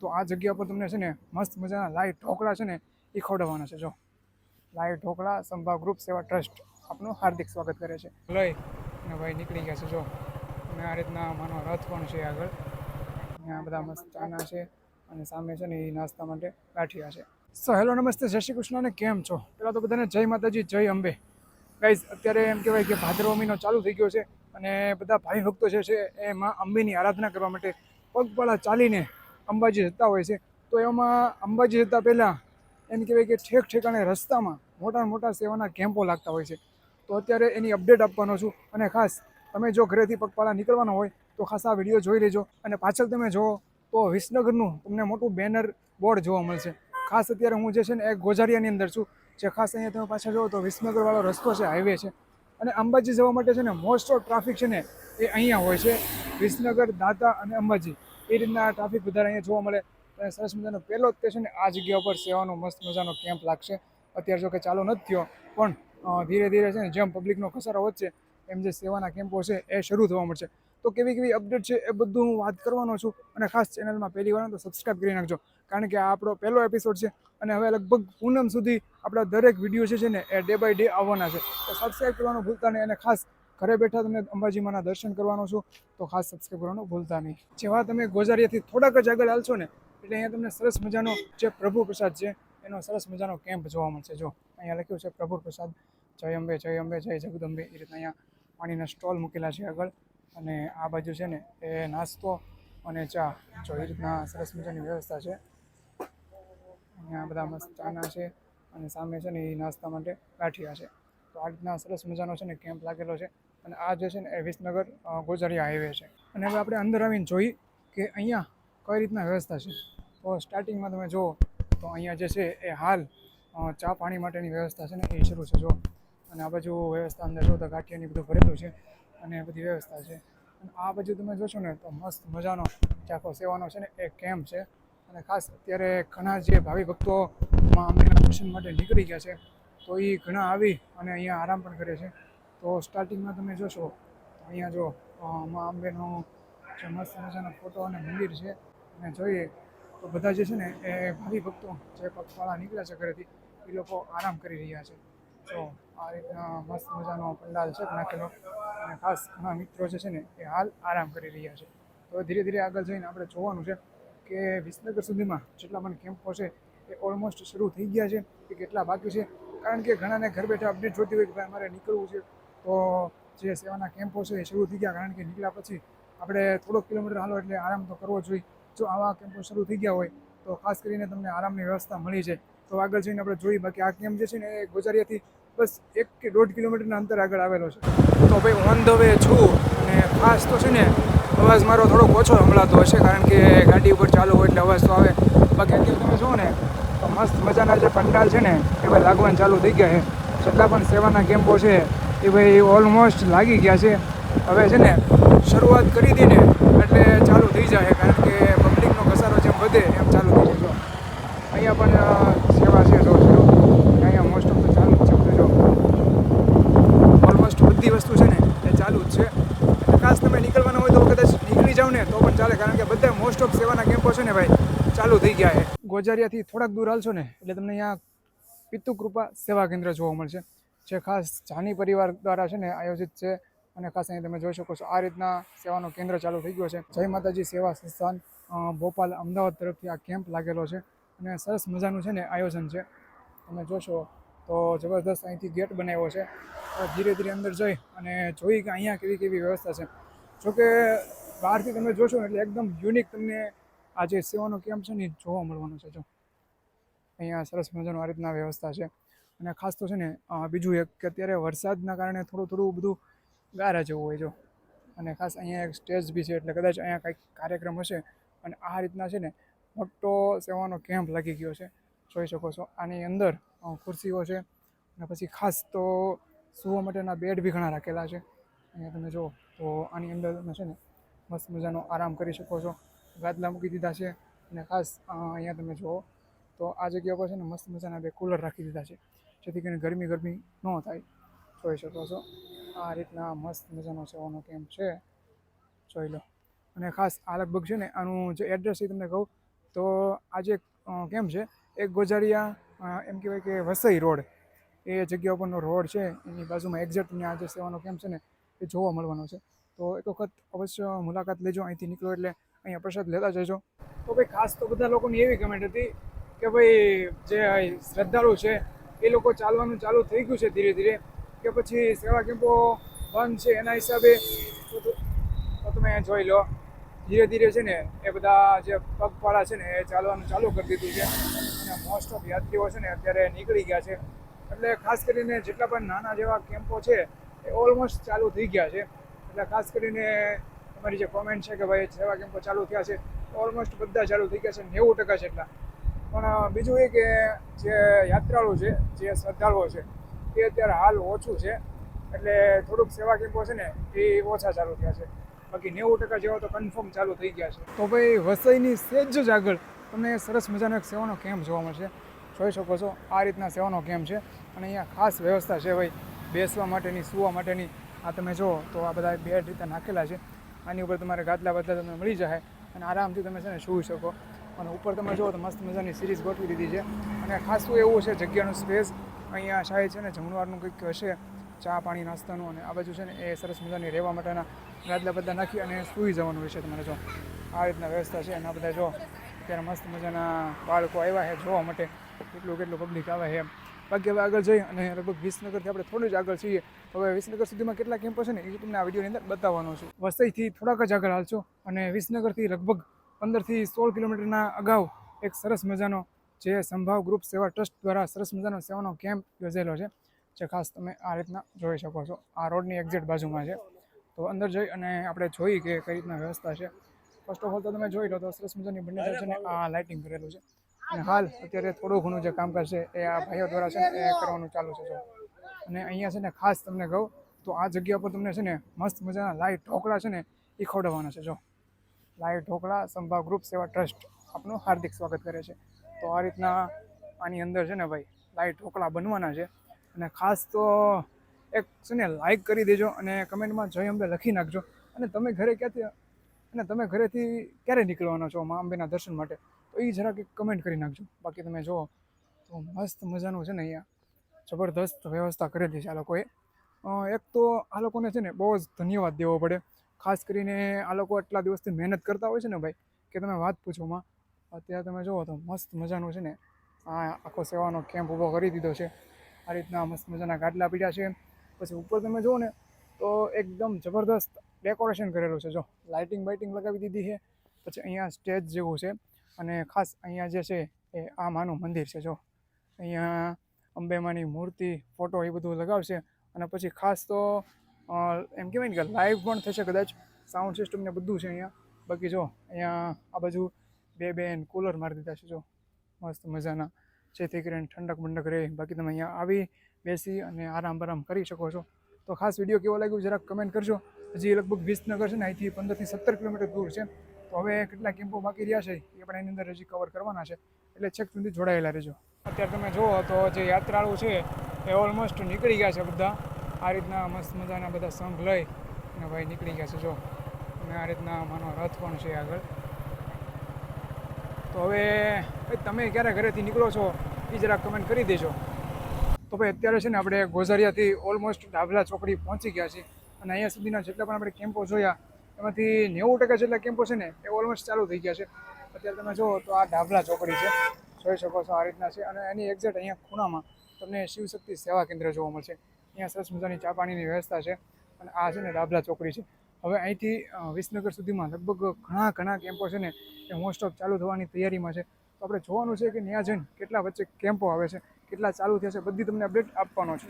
તો આ જગ્યા પર તમને છે ને મસ્ત મજાના લાઈટ ઢોકળા છે ને એ ખવડાવવાના છે, જો. લાઈવ ઢોકળા સંભા ગ્રુપ સેવા ટ્રસ્ટ આપનું હાર્દિક સ્વાગત કરે છે. લઈ અને ભાઈ નીકળી ગયા છે, જો. અને આ રીતના માનો રથ પણ છે આગળ. આ બધા મસ્ત ચાના છે અને સામે છે ને એ નાસ્તા માટે ગાંઠિયા છે. સો હેલો નમસ્તે, જય શ્રી કૃષ્ણ અને કેમ છો? પહેલાં તો બધાને જય માતાજી, જય અંબે. ગાઈઝ અત્યારે એમ કહેવાય કે ભાદરવો મહિનો ચાલુ થઈ ગયો છે અને બધા ભાઈ ભક્તો જે છે એ માં અંબેની આરાધના કરવા માટે પગપાળા ચાલીને અંબાજી જતા હોય છે, તો એમાં અંબાજી જતા પહેલાં એમ કહેવાય કે ઠેક ઠેકાણે રસ્તામાં મોટા મોટા સેવાના કેમ્પો લાગતા હોય છે. તો અત્યારે એની અપડેટ આપવાનો છું અને ખાસ તમે જો ઘરેથી પગપાળા નીકળવાના હોય, તો ખાસ આ વીડિયો જોઈ લેજો અને પાછળ તમે જુઓ તો વિસનગરનું તમને મોટું બેનર બોર્ડ જોવા મળશે. ખાસ અત્યારે હું જે છે ને એક ગોઝારિયાની અંદર છું, જે ખાસ અહીંયા તમે પાછળ જુઓ તો વિસનગરવાળો રસ્તો છે હાઈવે છે. અને અંબાજી જવા માટે છે ને મોસ્ટ ઓફ ટ્રાફિક છે ને એ અહીંયા હોય છે, વિસનગર, દાતા અને અંબાજી. એ રીતના ટ્રાફિક વધારે અહીંયા જોવા મળે. સરસ મજાનો પહેલો જ તે છે ને આ જગ્યા ઉપર સેવાનો મસ્ત મજાનો કેમ્પ લાગશે. અત્યારે જો કે ચાલુ નથી થયો, પણ ધીરે ધીરે છે ને જેમ પબ્લિકનો ઘસારો વધશે, એમ જે સેવાના કેમ્પો છે એ શરૂ થવા મળશે. તો કેવી કેવી અપડેટ છે એ બધું હું વાત કરવાનો છું. અને ખાસ ચેનલમાં પહેલી વાર તો સબસ્ક્રાઈબ કરી નાખજો. કારણ કે આ આપણો પહેલો એપિસોડ છે અને હવે લગભગ પૂનમ સુધી આપણા દરેક વીડિયો છે ને એ ડે બાય ડે આવવાના છે. તો સબસ્ક્રાઈબ કરવાનું ભૂલતા નહીં અને ખાસ ઘરે બેઠા તમે અંબાજીમાંના દર્શન કરવાનો છો. તો ખાસ સબસ્ક્રાઈબ કરવાનું ભૂલતા નહીં. જેવા તમે ગોઝારિયાથી થોડાક જ આગળ હાલશો ને, એટલે અહીંયા તમને સરસ મજાનો જે પ્રભુ પ્રસાદ છે, એનો સરસ મજાનો કેમ્પ જોવા મળશે. જો, અહીંયા લખ્યું છે પ્રભુ પ્રસાદ, જય અંબે જય અંબે, જય જગદંબે. એ રીતના અહીંયા પાણીના સ્ટોલ મૂકેલા છે આગળ. અને આ બાજુ છે ને, એ નાસ્તો અને ચા. જો, એ રીતના સરસ મજાની વ્યવસ્થા છે. અહીંયા બધા મસ્ત ચાના છે અને સામે છે ને એ નાસ્તા માટે ગાંઠિયા છે. તો આ રીતના સરસ મજાનો છે ને કેમ્પ લાગેલો છે. અને આ જે છે ને એ વિસનગર ગોઝારી હાઈવે છે. અને હવે આપણે અંદર આવીને જોઈ કે અહીંયા કઈ રીતના વ્યવસ્થા છે. તો સ્ટાર્ટિંગમાં તમે જુઓ, તો અહીંયા જે છે એ હાલ ચા પાણી માટેની વ્યવસ્થા છે ને એ શરૂ છે જો અને આ બાજુ વ્યવસ્થા અંદર જો તો ગાંઠિયાની બધું ભરેલું છે અને બધી વ્યવસ્થા છે. અને આ બાજુ તમે જોશો ને, તો મસ્ત મજાનો ચાખો સેવાનો છે ને એ કેમ્પ છે. અને ખાસ અત્યારે ઘણા જે ભાવિ ભક્તો માં અંબેના દર્શન માટે નીકળી ગયા છે, તો એ ઘણા આવી અને અહીંયા આરામ પણ કરે છે. તો સ્ટાર્ટિંગમાં તમે જોશો, અહીંયા જો મા અંબેનો જે મસ્ત મજાનો ફોટો અને મંદિર છે, અને જોઈએ, તો બધા જે છે ને, એ ભાવિ ભક્તો જે પગપાળા નીકળ્યા છે ઘરેથી, એ લોકો આરામ કરી રહ્યા છે. તો આ રીતના મસ્ત મજાનો પંડાલ છે નાખેલો, અને ખાસ ઘણા મિત્રો જે છે ને, એ હાલ આરામ કરી રહ્યા છે. તો ધીરે ધીરે આગળ જઈને આપણે જોવાનું છે કે વિસનગર સુધીમાં જેટલા પણ કેમ્પો છે, એ ઓલમોસ્ટ શરૂ થઈ ગયા છે કે કેટલા બાકી છે? કારણ કે ઘણાને ઘર બેઠા અપડેટ જોતી હોય કે ભાઈ અમારે નીકળવું છે તો જે સેવાના કેમ્પો છે એ શરૂ થઈ ગયા. કારણ કે નીકળ્યા પછી આપણે થોડોક કિલોમીટર હાલો એટલે આરામ તો કરવો જોઈએ. જો આવા કેમ્પો શરૂ થઈ ગયા હોય તો ખાસ કરીને તમને આરામની વ્યવસ્થા મળી જાય. તો આગળ જઈને આપણે જોઈએ. બાકી આ કેમ્પ જે છે ને એ ગોજારિયાથી બસ એક કે દોઢ કિલોમીટરના અંતર આગળ આવેલો છે. તો ભાઈ ઓન ધ વે છું અને ખાસ તો છે ને અવાજ મારો થોડોક ઓછો સંભળાતો હશે કારણ કે ગાડી ઉપર ચાલુ હોય એટલે અવાજ તો આવે. બાકી અત્યારે તમે જુઓ ને તો મસ્ત મજાના જે પંડાલ છે ને એ ભાઈ લાગવાનું ચાલુ થઈ ગયા છે. જેટલા પણ સેવાના કેમ્પો છે એ ભાઈ ઓલમોસ્ટ લાગી ગયા છે. હવે છે ને શરૂઆત કરી હતી ને એટલે ચાલુ થઈ જાય, કારણ કે પબ્લિકનો ઘસારો જેમ વધે એમ ચાલુ થઈ જાય. અહીંયા પણ સેવા છે જો શરૂ અહીંયા મોસ્ટ ઓફ તો ચાલુ જ છે જો. ઓલમોસ્ટ બધી વસ્તુ છે ને એ ચાલુ જ છે. ખાસ તમે નીકળવાના હોય તો કદાચ નીકળી જાવ ને, તો પણ ચાલે, કારણ કે બધા મોસ્ટ ઓફ સેવાના કેમ્પો છે ને ભાઈ, ચાલુ થઈ ગયા છે. ગોજારિયાથી થોડાક દૂર હાલશો ને, એટલે તમને અહીંયા પિતૃ કૃપા સેવા કેન્દ્ર જોવા મળશે. જે ખાસ જાની પરિવાર દ્વારા છે ને આયોજિત છે અને ખાસ અહીં તમે જોઈ શકો છો, આ રીતના સેવાનું કેન્દ્ર ચાલુ થઈ ગયું છે. જય માતાજી સેવા સંસ્થાન ભોપાલ, અમદાવાદ તરફથી આ કેમ્પ લાગેલો છે અને સરસ મજાનું છે ને આયોજન છે. તમે જોશો તો જબરદસ્ત અહીંથી ગેટ બનાવ્યો છે. ધીરે ધીરે અંદર જઈ અને જોઈ કે અહીંયા કેવી કેવી વ્યવસ્થા છે. જોકે બહારથી તમે જોશો એટલે એકદમ યુનિક તમને આ જે સેવાનો કેમ્પ છે ને જોવા મળવાનો છે. જો અહીંયા સરસ મજાનું આ રીતના વ્યવસ્થા છે. અને ખાસ તો છે ને બીજું એક કે અત્યારે વરસાદના કારણે થોડું થોડું બધું ગારા જેવું હોય જો. અને ખાસ અહીંયા એક સ્ટેજ બી છે એટલે કદાચ અહીંયા કંઈક કાર્યક્રમ હશે. અને આ રીતના છે ને, મોટો સેવાનો કેમ્પ લાગી ગયો છે. જોઈ શકો છો, આની અંદર ખુરશીઓ છે. અને પછી ખાસ તો સૂવા માટેના બેડ બી ઘણા રાખેલા છે. અહીંયા તમે જુઓ, તો આની અંદર તમે છે ને, મસ્ત મજાનો આરામ કરી શકો છો. ગાદલા મૂકી દીધા છે. અને ખાસ અહીંયા તમે જુઓ, તો આ જગ્યા પર છે ને મસ્ત મજાના બે કુલર રાખી દીધા છે. જેથી કરીને ગરમી ગરમી ન થાય. જોઈ શકો છો. આ રીતના મસ્ત મજાનો સેવાનો કેમ્પ છે. જોઈ લો. અને ખાસ આ લગભગ છે ને આનું જે એડ્રેસ છે તમને કહું, તો આજે કેમ છે એક ગોજારિયા એમ કહેવાય કે વસઈ રોડ. એ જગ્યા ઉપરનો રોડ છે. એની બાજુમાં એક્ઝેક્ટ તમને આજે સેવાનો કેમ્પ છે ને, એ જોવા મળવાનો છે. તો એક વખત અવશ્ય મુલાકાત લેજો, અહીંથી નીકળો એટલે અહીંયા પ્રસાદ લેતા જજો. તો ભાઈ ખાસ તો બધા લોકોની એવી કમેન્ટ હતી કે ભાઈ જે શ્રદ્ધાળુ છે એ લોકો ચાલવાનું ચાલુ થઈ ગયું છે ધીરે ધીરે કે પછી સેવા કેમ્પો બંધ છે એના હિસાબે તો તમે જોઈ લો. ધીરે ધીરે છે ને એ બધા જે પગપાળા છે ને એ ચાલવાનું ચાલુ કરી દીધું છે. અને મોસ્ટ ઓફ યાત્રીઓ છે ને અત્યારે નીકળી ગયા છે. એટલે ખાસ કરીને જેટલા પણ નાના જેવા કેમ્પો છે, એ ઓલમોસ્ટ ચાલુ થઈ ગયા છે. એટલે ખાસ કરીને તમારી જે કોમેન્ટ છે કે ભાઈ સેવા કેમ્પો ચાલુ થયા છે ઓલમોસ્ટ બધા ચાલુ થઈ ગયા છે, નેવું ટકા જેટલા. પણ બીજું એ કે જે યાત્રાળુ છે, જે શ્રદ્ધાળુઓ છે, એ અત્યારે હાલ ઓછું છે. એટલે થોડુંક સેવા કેમ્પો છે ને, એ ઓછા ચાલુ થયા છે. બાકી નેવું ટકા જેવા તો કન્ફર્મ ચાલુ થઈ ગયા છે. તો ભાઈ, વસઈની સેજ જ આગળ તમને સરસ મજાનો એક સેવાનો કેમ્પ જોવા મળશે. જોઈ શકો છો, આ રીતના સેવાનો કેમ્પ છે. અને અહીંયા ખાસ વ્યવસ્થા છે ભાઈ, બેસવા માટેની, સૂવા માટેની. આ તમે જુઓ તો આ બધા બેડ રીતે નાખેલા છે. આની ઉપર તમારે ગાદલા બદલા તમને મળી જાય અને આરામથી તમે છે ને સૂઈ શકો. અને ઉપર તમે જુઓ તો મસ્ત મજાની સિરીઝ ગોઠવી દીધી છે. અને ખાસું એવું છે જગ્યાનું સ્પેસ, અહીંયા શાયદ છે ને જમણવારનું કંઈક હશે, ચા પાણી નાસ્તાનું અને આ બાજુ છે ને એ સરસ મજાની રહેવા માટેના ગાદલા બધા નાખી અને સૂઈ જવાનું વિશે તમારે જો. આ રીતના વ્યવસ્થા છે અને આ બધા જો અત્યારે મસ્ત મજાના બાળકો આવ્યા છે જોવા માટે. કેટલું કેટલું પબ્લિક આવે છે. બાકી હવે આગળ જઈ અને લગભગ વિસનગરથી આપણે થોડું જ આગળ છીએ. હવે વિસનગર સુધીમાં કેટલા કેમ્પો છે ને એ તમને આ વિડીયોની અંદર બતાવવાનો છું. વસઈથી થોડાક જ આગળ હાલશો અને વિસનગરથી લગભગ પંદરથી સોળ કિલોમીટરના અગાઉ એક સરસ મજાનો જે સંભાવ ગ્રુપ સેવા ટ્રસ્ટ દ્વારા સરસ મજાનો સેવાનો કેમ્પ યોજેલો છે. જે ખાસ તમે આ રીતના જોઈ શકો છો. આ રોડની એક્ઝેક્ટ બાજુમાં છે. તો અંદર જઈ અને આપણે જોઈ કે કઈ રીતના વ્યવસ્થા છે. ફર્સ્ટ ઓફ ઓલ તો તમે જોઈ લો તો સરસ મજાની બંને છે ને આ લાઇટિંગ કરેલું છે. અને હાલ અત્યારે થોડું ઘણું જે કામકાજ છે એ આ ભાઈઓ દ્વારા છે ને એ કરવાનું ચાલુ છે અને અહીંયા છે ને ખાસ તમને કહું તો આ જગ્યા પર તમને છે ને મસ્ત મજાના લાઈટ ઢોકળા છે ને એ ખવડાવવાના છે જો. લાઈવ ઢોકળા, સંભાવ ગ્રુપ સેવા ટ્રસ્ટ આપનું હાર્દિક સ્વાગત કરે છે. તો આ રીતના આની અંદર છે ને ભાઈ લાઈવ ઢોકળા બનવાના છે. અને ખાસ તો એક છે ને લાઈક કરી દેજો અને કમેન્ટમાં જય અંબે લખી નાખજો. અને તમે ઘરે ક્યાંથી, અને તમે ઘરેથી ક્યારે નીકળવાના છો મા અંબેના દર્શન માટે? તો એ જરાક એક કમેન્ટ કરી નાખજો. બાકી તમે જુઓ, તો મસ્ત મજાનું છે ને અહીંયા જબરદસ્ત વ્યવસ્થા કરેલી છે આ લોકોએ. એક તો આ લોકોને છે ને બહુ જ ધન્યવાદ દેવો પડે. ખાસ કરીને આ લોકો આટલા દિવસથી મહેનત કરતા હોય છે ને ભાઈ, કે તમે વાત પૂછોમાં અત્યારે તમે જુઓ તો મસ્ત મજાનું છે ને, આ આખો સેવાનો કેમ્પ ઊભો કરી દીધો છે. આ રીતના મસ્ત મજાના ગાટલા પીડ્યા છે. પછી ઉપર તમે જુઓ ને, તો એકદમ જબરદસ્ત ડેકોરેશન કરેલું છે. જો, લાઇટિંગ બાઇટિંગ લગાવી દીધી છે. પછી અહીંયા સ્ટેજ જેવું છે. અને ખાસ અહીંયા જે છે એ આ માનું મંદિર છે. જો, અહીંયા અંબેમાની મૂર્તિ, ફોટો એ બધું લગાવશે. અને પછી ખાસ તો એમ કહેવાય ને કે લાઈવ પણ થશે કદાચ. સાઉન્ડ સિસ્ટમ ને બધું છે અહીંયા. બાકી જો, અહીંયા આ બાજુ બે બેન કુલર મારી દીધા છે જો. મસ્ત મજાના. જેથી કરીને ઠંડક બંડક રહે. બાકી તમે અહીંયા આવી બેસી અને આરામ બરામ કરી શકો છો. તો ખાસ વીડિયો કેવો લાગ્યો જરાક કમેન્ટ કરજો. હજી લગભગ વિસનગર છે ને, અહીંથી પંદરથી સત્તર કિલોમીટર દૂર છે. તો હવે કેટલા કેમ્પો બાકી રહ્યા છે એ પણ એની અંદર હજી કવર કરવાના છે. એટલે છેક સુધી જોડાયેલા રહેજો. અત્યારે તમે જુઓ તો જે યાત્રાળુ છે એ ઓલમોસ્ટ નીકળી ગયા છે બધા. આ રીતના મસ્ત મજાના બધા સંઘ લઈ અને ભાઈ નીકળી ગયા છે જો. અને આ રીતના માનો રથ પણ છે આગળ. તો હવે તમે ક્યારે ઘરેથી નીકળો છો એ જરાક કમેન્ટ કરી દેજો. તો ભાઈ અત્યારે છે ને આપણે ગોઝારિયાથી ઓલમોસ્ટ ડાભલા ચોકડી પહોંચી ગયા છીએ. અને અહીંયા સુધીના જેટલા પણ આપણે કેમ્પો જોયા, એમાંથી નેવું ટકા જેટલા કેમ્પો છે ને એ ઓલમોસ્ટ ચાલુ થઈ ગયા છે. અત્યારે તમે જુઓ તો આ ડાભલા ચોકડી છે. જોઈ શકો છો આ રીતના છે. અને એની એક્ઝેક્ટ અહીંયા ખૂણામાં તમને શિવશક્તિ સેવા કેન્દ્ર જોવા મળશે. અહીંયા સરસ મજાની ચા પાણીની વ્યવસ્થા છે અને આ છે ને ડાબલા ચોકડી છે. હવે અહીંથી વિસનગર સુધીમાં લગભગ ઘણા ઘણા કેમ્પો છે ને એ મોસ્ટ ઓફ ચાલુ થવાની તૈયારીમાં છે. તો આપણે જોવાનું છે કે ત્યાં જઈને કેટલા વચ્ચે કેમ્પો આવે છે, કેટલા ચાલુ થયા છે, બધી તમને અપડેટ આપવાનો છે.